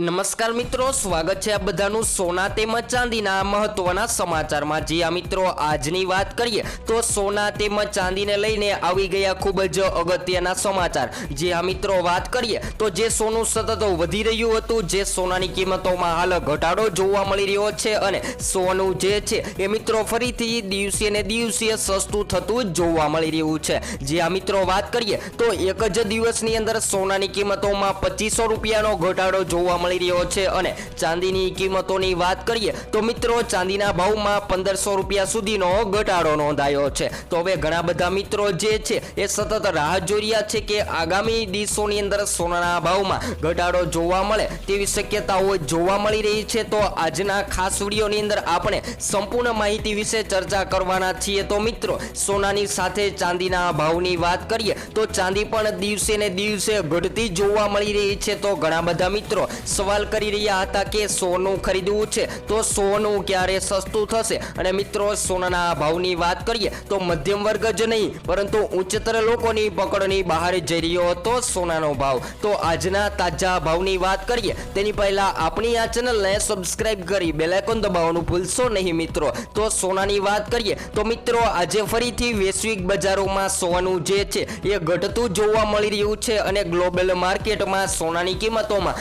નમસ્કાર મિત્રો, સ્વાગત છે આ બધાનું સોના તેમજ ચાંદીના મહત્વના સમાચારમાં. જે આ મિત્રો, આજની વાત કરીએ તો સોના તેમજ ચાંદીને લઈને આવી ગયા ખૂબ જ અગત્યના સમાચાર. જે આ મિત્રો, વાત કરીએ તો જે સોનું સતત વધી રહ્યું હતું, જે સોનાની કિંમતોમાં હાલ ઘટાડો જોવા મળી રહ્યો છે અને સોનું જે છે એ મિત્રો ફરીથી દિવસે ને દિવસે સસ્તું થતું જોવા મળી રહ્યું છે. જે આ મિત્રો, વાત કરીએ તો એક જ દિવસની અંદર સોનાની કિંમતોમાં પચીસો રૂપિયાનો ઘટાડો જોવા મળી રહ્યો છે અને ચાંદીની કિંમતોની વાત કરીએ તો મિત્રો ચાંદીના ભાવમાં પંદરસો રૂપિયા સુધીનો ઘટાડો નોંધાયો છે. તો હવે ઘણા બધા મિત્રો જે છે એ સતત રાહ જોઈ રહ્યા છે કે આગામી દિવસોની અંદર સોનાના ભાવમાં ઘટાડો જોવા મળે તેવી શક્યતાઓ જોવા મળી રહી છે. તો આજના ખાસ વિડીયોની અંદર આપણે સંપૂર્ણ માહિતી વિશે ચર્ચા કરવાના છીએ. તો મિત્રો, સોનાની સાથે ચાંદીના ભાવની વાત કરીએ તો ચાંદી પણ દિવસે ને દિવસે ઘટતી જોવા મળી રહી છે. તો ઘણા બધા મિત્રો સવાલ કરી રહ્યા હતા કે સોનું ખરીદવું છે, તો સોનું ક્યારે સસ્તું થશે? અને મિત્રો, સોનાના ભાવની વાત કરીએ, તો મધ્યમ વર્ગ જ નહીં, પરંતુ ઉચ્ચતર લોકોની પકડની બહાર જઈ રહ્યો હતો સોનાનો ભાવ. તો આજના તાજા ભાવની વાત કરીએ, તેની પહેલા આપણી આ ચેનલને સબસ્ક્રાઇબ કરી બેલાઇકોન દબાવવાનું ભૂલશો નહીં મિત્રો. તો સોનાની વાત કરીએ, તો મિત્રો, આજે ફરીથી વૈશ્વિક બજારોમાં સોનું જે છે, એ ઘટતું જોવા મળી રહ્યું છે અને ગ્લોબલ માર્કેટમાં સોનાની કિંમતોમાં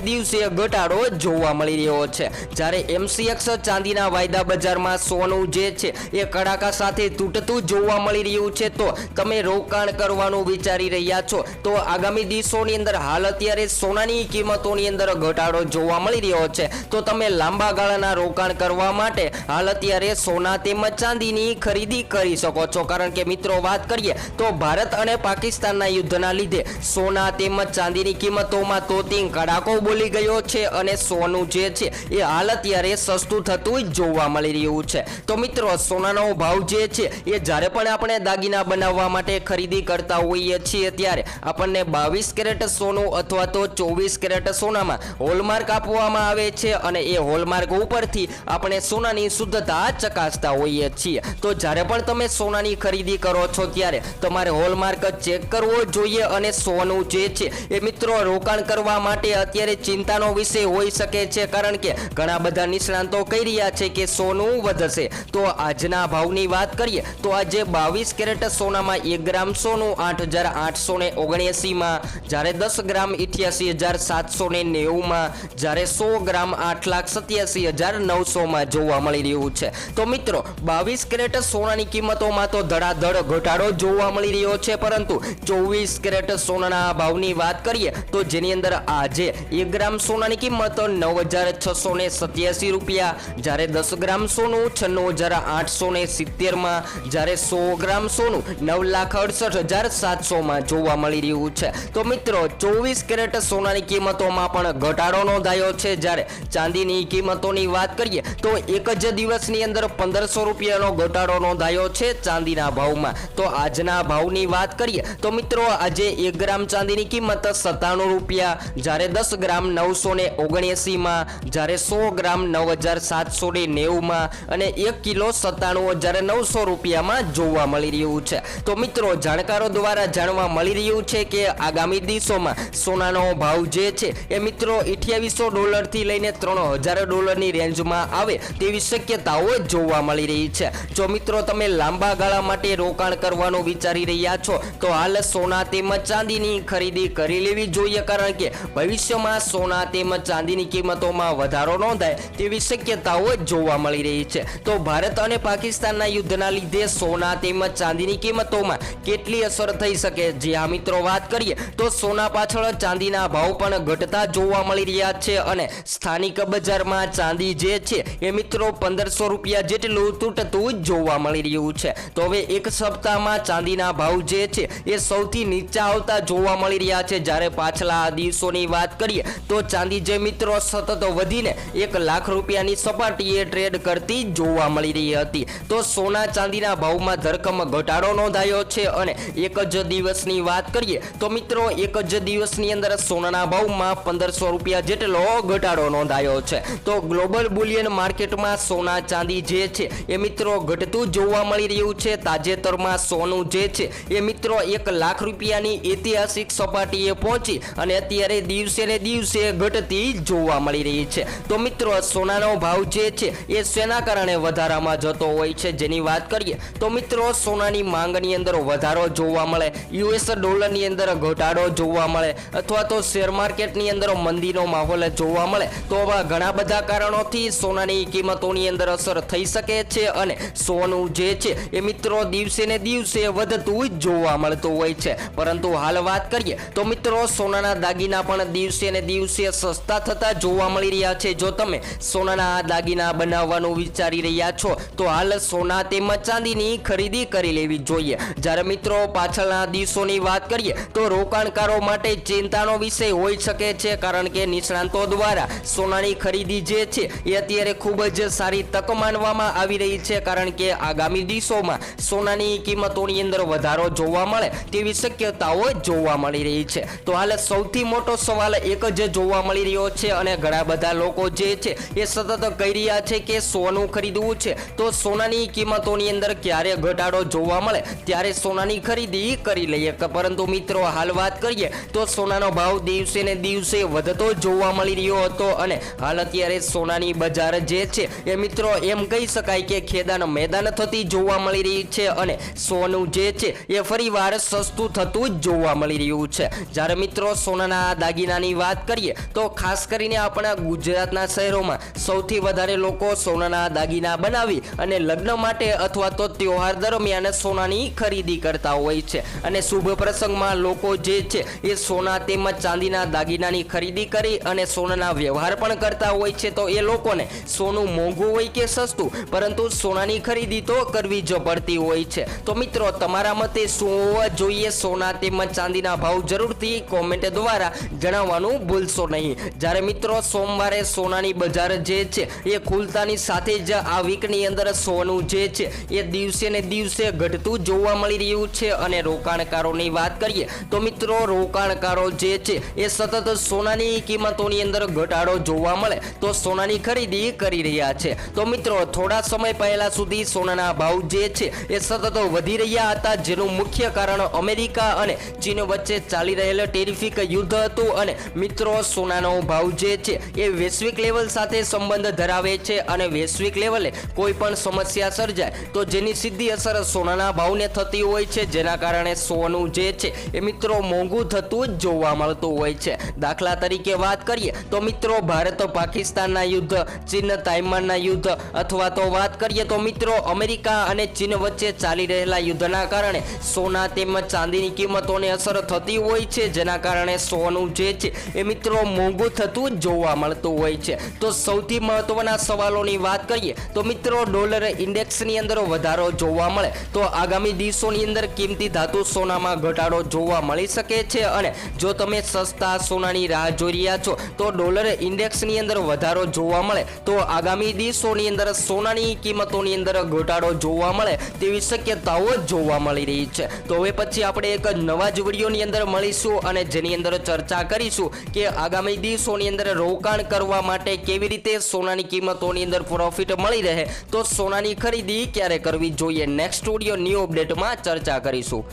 દિવસે દિવસે ઘટાડો જોવા મળી રહ્યો છે. જ્યારે એમસીએક્સ ચાંદીના વાયદા બજારમાં સોનું જે છે એ કડાકા સાથે તૂટતું જોવા મળી રહ્યું છે. તો તમે રોકાણ કરવાનું વિચારી રહ્યા છો. તો આગામી દિવસોની અંદર હાલ અત્યારે સોનાની કિંમતોની અંદર ઘટાડો જોવા મળી રહ્યો છે. તો તમે લાંબા ગાળાના રોકાણ કરવા માટે હાલ અત્યારે સોના તેમજ ચાંદીની ખરીદી કરી શકો છો. કારણ કે મિત્રો, વાત કરીએ તો ભારત અને પાકિસ્તાનના યુદ્ધના લીધે સોના તેમજ ચાંદીની કિંમતોમાં તોતિંગ કડાકો બોલી ગયો છે અને સોનું જે છે એ હાલ અત્યારે સસ્તું થતું જોવા મળી રહ્યું છે. તો મિત્રો, સોનાનો ભાવ જે છે એ જ્યારે પણ આપણે દાગીના બનાવવા માટે ખરીદી કરતા હોઈએ છીએ ત્યારે આપણને બાવીસ કેરેટ સોનું અથવા તો ચોવીસ કેરેટ સોનામાં હોલમાર્ક આપવામાં આવે છે અને એ હોલમાર્ક ઉપરથી આપણે સોનાની શુદ્ધતા ચકાસતા હોઈએ છીએ. તો જ્યારે પણ તમે સોનાની ખરીદી કરો છો ત્યારે તમારે હોલમાર્ક ચેક કરવો જોઈએ અને સોનું જે છે એ મિત્રો રોકાણ કરવા માટે અત્યારે ચિંતાનો વિષય હોઈ શકે છે, કારણ કે ઘણા બધા નિષ્ણાંતો કહી રહ્યા છે કે સોનું વધશે. તો આજના ભાવની વાત કરીએ, તો આજે બાવીસ કેરેટ સોનામાં એક ગ્રામ સોનું, આઠ હજાર આઠસો ને ઓગણએંસીમાં જ્યારે દસ ગ્રામ ઇઠ્યાસી હજાર સાતસો ને નેવુંમાં, જ્યારે સો ગ્રામ આઠ લાખ સત્યાસી હજાર નવસોમાં જોવા મળી રહ્યું છે. તો મિત્રો, બાવીસ કેરેટ સોનાની કિંમતોમાં તો ધડાધડ ઘટાડો જોવા મળી રહ્યો છે, પરંતુ ચોવીસ કેરેટ સોનાના ભાવની વાત કરીએ, તો જેની અંદર આજે એક ગ્રામ સોનાની કિંમત નવ હજાર છસો ને સત્યાસી રૂપિયા. જ્યારે દસ ગ્રામ સોનું છન્નું હજાર આઠસો ને સિત્તેરમાં. જ્યારે સો ગ્રામ સોનું નવ લાખ અડસઠ હજાર સાતસોમાં જોવા મળી રહ્યું છે. તો મિત્રો, ચોવીસ કેરેટ સોનાની કિંમતોમાં પણ ઘટાડો નોંધાયો છે. જ્યારે ચાંદીની કિંમતોની વાત કરીએ, તો એક જ દિવસની અંદર પંદરસો રૂપિયાનો ઘટાડો નોંધાયો છે ચાંદીના ભાવમાં. તો આજના ભાવની વાત કરીએ, તો મિત્રો, આજે એક ગ્રામ ચાંદીની કિંમત સત્તાણું રૂપિયા. જ્યારે દસ ગ્રામ નવસો ને ઓગણએંસીમાં જ્યારે સો ગ્રામ નવ હજાર સાતસો ને નેવુંમાં અને એક કિલો સત્તાણું હજાર નવસો રૂપિયામાં જોવા મળી રહ્યું છે. તો મિત્રો, જાણકારો દ્વારા જાણવા મળી રહ્યું છે કે આગામી દિવસોમાં સોનાનો ભાવ જે છે એ મિત્રો અઠ્યાવીસો ડોલરથી લઈને ત્રણ હજાર ડોલરની રેન્જમાં આવે તેવી શક્યતાઓ જોવા મળી રહી છે. જો મિત્રો, તમે લાંબા ગાળા માટે રોકાણ કરવાનું વિચારી રહ્યા છો, તો હાલ સોના તેમજ ચાંદીની ખરીદી કરી લેવી જોઈએ, કારણ કે ભવિષ્યમાં સોના તેમજ ચાંદીની કિંમતોમાં વધારો નોંધાય તેવી શક્યતાઓ જોવા મળી રહી છે. તો ભારત અને પાકિસ્તાનના યુદ્ધના લીધે સોના તેમજ ચાંદીની કિંમતોમાં કેટલી અસર થઈ શકે? જે આ મિત્રો, વાત કરીએ તો સોના પાછળ ચાંદીના ભાવ પણ ઘટતા જોવા મળી રહ્યા છે અને સ્થાનિક બજારમાં ચાંદી જે છે એ મિત્રો પંદરસો રૂપિયા જેટલું તૂટતું જોવા મળી રહ્યું છે. તો હવે એક સપ્તાહમાં ચાંદીના ભાવ જે છે એ સૌથી નીચા આવતા જોવા મળી રહ્યા છે. જ્યારે પાછલા દિવસોની વાત કરીએ તો ચાંદી જે મિત્રો સતત વધીને એક લાખ રૂપિયાની સપાટીએ ટ્રેડ કરતી જોવા મળી રહી હતી. તો સોના ચાંદીના ભાવમાં ધરખમ ઘટાડો નોંધાયો છે અને એક જ દિવસની વાત કરીએ તો મિત્રો, એક જ દિવસની અંદર સોનાના ભાવમાં પંદરસો રૂપિયા જેટલો ઘટાડો નોંધાયો છે. તો ગ્લોબલ બુલિયન માર્કેટમાં સોના ચાંદી જે છે એ મિત્રો ઘટતું જોવા મળી રહ્યું છે. તાજેતરમાં સોનું જે છે એ મિત્રો એક લાખ રૂપિયાની ઐતિહાસિક સપાટીએ પહોંચી અને અત્યારે દિવસે ને દિવસે દિવસે ઘટતી જોવા મળી રહી છે. તો મિત્રો, સોનાનો ભાવ જે છે, એ શેના કારણે વધારામાં જતો હોય છે જેની વાત કરીએ, તો મિત્રો, સોનાની માંગની અંદર વધારો જોવા મળે યુએસ ડોલરની અંદર ઘટાડો જોવા મળે, અથવા તો શેર માર્કેટની અંદર મંદીનો માહોલ જોવા મળે, તો આવા ઘણા બધા કારણોથી સોનાની કિંમતોની અંદર અસર થઈ શકે છે અને સોનું જે છે, એ મિત્રો દિવસે ને દિવસે વધતું જોવા મળતું હોય છે. પરંતુ હાલ વાત કરીએ, તો મિત્રો, સોનાના દાગીના પણ દિવસે ને દિવસે સસ્તા થતા જોવા મળી રહ્યા છે. જો તમે સોનાના દાગીના બનાવવાનું વિચારી રહ્યા છો, તો હાલ સોના તેમજ ચાંદીની ખરીદી કરી લેવી જોઈએ. જ્યારે મિત્રો પાછળના દિવસોની વાત કરીએ, તો રોકાણકારો માટે ચિંતાનો વિષય હોઈ શકે છે, કારણ કે નિષ્ણાંતો દ્વારા સોનાની ખરીદી જે છે, એ અત્યારે ખૂબ જ સારી તક માનવામાં આવી રહી છે, કારણ કે આગામી દિવસોમાં સોનાની કિંમતોની અંદર વધારો જોવા મળે તેવી શક્યતાઓ જોવા મળી રહી છે. તો હાલ સૌથી મોટો સવાલ એક જ જોવા મળી રહ્યો છે અને ઘણા બધા લોકો જે છે એ સતત કહી રહ્યા છે કે સોનું ખરીદવું છે. તો સોનાની કિંમતોની અંદર ક્યારે ઘટાડો જોવા મળે? ત્યારે સોનાની ખરીદી કરી લઈએ. પરંતુ મિત્રો, હાલ વાત કરીએ, તો સોનાનો ભાવ દિવસે ને દિવસે વધતો જોવા મળી રહ્યો હતો અને હાલ અત્યારે સોનાની બજાર જે છે એ મિત્રો, એમ કહી શકાય કે ખેદાન મેદાન થતી જોવા મળી રહી છે અને સોનું જે છે એ ફરીવાર સસ્તું થતું જ જોવા મળી રહ્યું છે. જ્યારે મિત્રો, સોનાના દાગીનાની વાત કરીએ, તો ખાસ કરીને આપણા ગુજરાતના શહેરોમાં સૌથી વધારે લોકો સોનાના દાગીના બનાવી અને લગ્ન માટે અથવા તો તહેવાર દરમિયાન સોનાની ખરીદી કરતા હોય છે. અને શુભ પ્રસંગમાં લોકો જે છે, એ સોના તેમજ ચાંદીના દાગીનાની ખરીદી કરી અને સોનાના વ્યવહાર પણ કરતા હોય છે. તો એ લોકોને સોનું મોંઘું હોય કે સસ્તું, પરંતુ સોનાની ખરીદી તો કરવી જ પડતી હોય છે. તો મિત્રો, તમારા મતે શું હોવા જોઈએ? સોના તેમજ ચાંદીના ભાવ જરૂરથી કોમેન્ટ દ્વારા જણાવવાનું ભૂલશો નહીં. જ્યારે મિત્રો સોમવારે સોનાની બજાર જે છે, એ ખુલતાની સાથે જ આ વીકની અંદર સોનું જે છે, એ દિવસે ને દિવસે ઘટતું જોવા મળી રહ્યું છે. અને રોકાણકારોની વાત કરીએ, તો મિત્રો રોકાણકારો જે છે, એ સતત સોનાની કિંમતોની અંદર ઘટાડો જોવા મળે, તો સોનાની ખરીદી કરી રહ્યા છે. તો મિત્રો, થોડા સમય પહેલા સુધી સોનાના ભાવ જે છે, એ સતત વધી રહ્યા હતા. જેનું મુખ્ય કારણ અમેરિકા અને ચીન વચ્ચે ચાલી રહેલ ટેરિફિક યુદ્ધ હતું. અને મિત્રો સોનાનો ભાવ જે છે એ વૈશ્વિક લેવલ સાથે સંબંધ ધરાવે છે અને વૈશ્વિક લેવલે કોઈ પણ સમસ્યા સર્જાય તો જેની સીધી અસર સોનાના ભાવને થતી હોય છે, જેના કારણે સોનું જે છે એ મિત્રો મોંઘું થતું જ જોવા મળતું હોય છે. દાખલા તરીકે વાત કરીએ તો મિત્રો, ભારત પાકિસ્તાનના યુદ્ધ, ચીન તાઇવાનના યુદ્ધ અથવા તો વાત કરીએ તો મિત્રો, અમેરિકા અને ચીન વચ્ચે ચાલી રહેલા યુદ્ધના કારણે સોના તેમજ ચાંદીની કિંમતોને અસર થતી હોય છે, જેના કારણે સોનું જે છે એ મિત્રો, મોંઘું થતું જોવા મળતું હોય છે. તો સૌથી મહત્વના સવાલોની વાત કરીએ, તો મિત્રો, ડોલર ઇન્ડેક્સની અંદર વધારો જોવા મળે. તો આગામી દિવસોની અંદર કિંમતી ધાતુ સોનામાં ઘટાડો જોવા મળી શકે છે અને જો તમે સસ્તા સોનાની રાહ જોઈ રહ્યા છો, તો ડોલર ઇન્ડેક્સની અંદર વધારો જોવા મળે. તો આગામી દિવસોની અંદર સોનાની કિંમતોની અંદર ઘટાડો જોવા મળે તેવી શક્યતાઓ જોવા મળી રહી છે. તો હવે પછી આપણે એક નવા જ વિડીયોની અંદર મળીશું અને જેની અંદર ચર્ચા કરીશું કે આગામી દિવસોની અંદર રોકાણ કરવા માટે કેવી રીતે સોનાની કિંમતોની અંદર પ્રોફિટ મળી રહે, તો સોનાની ખરીદી ક્યારે કરવી જોઈએ? નેક્સ્ટ સ્ટુડિયો ન્યૂ અપડેટમાં ચર્ચા કરીશું.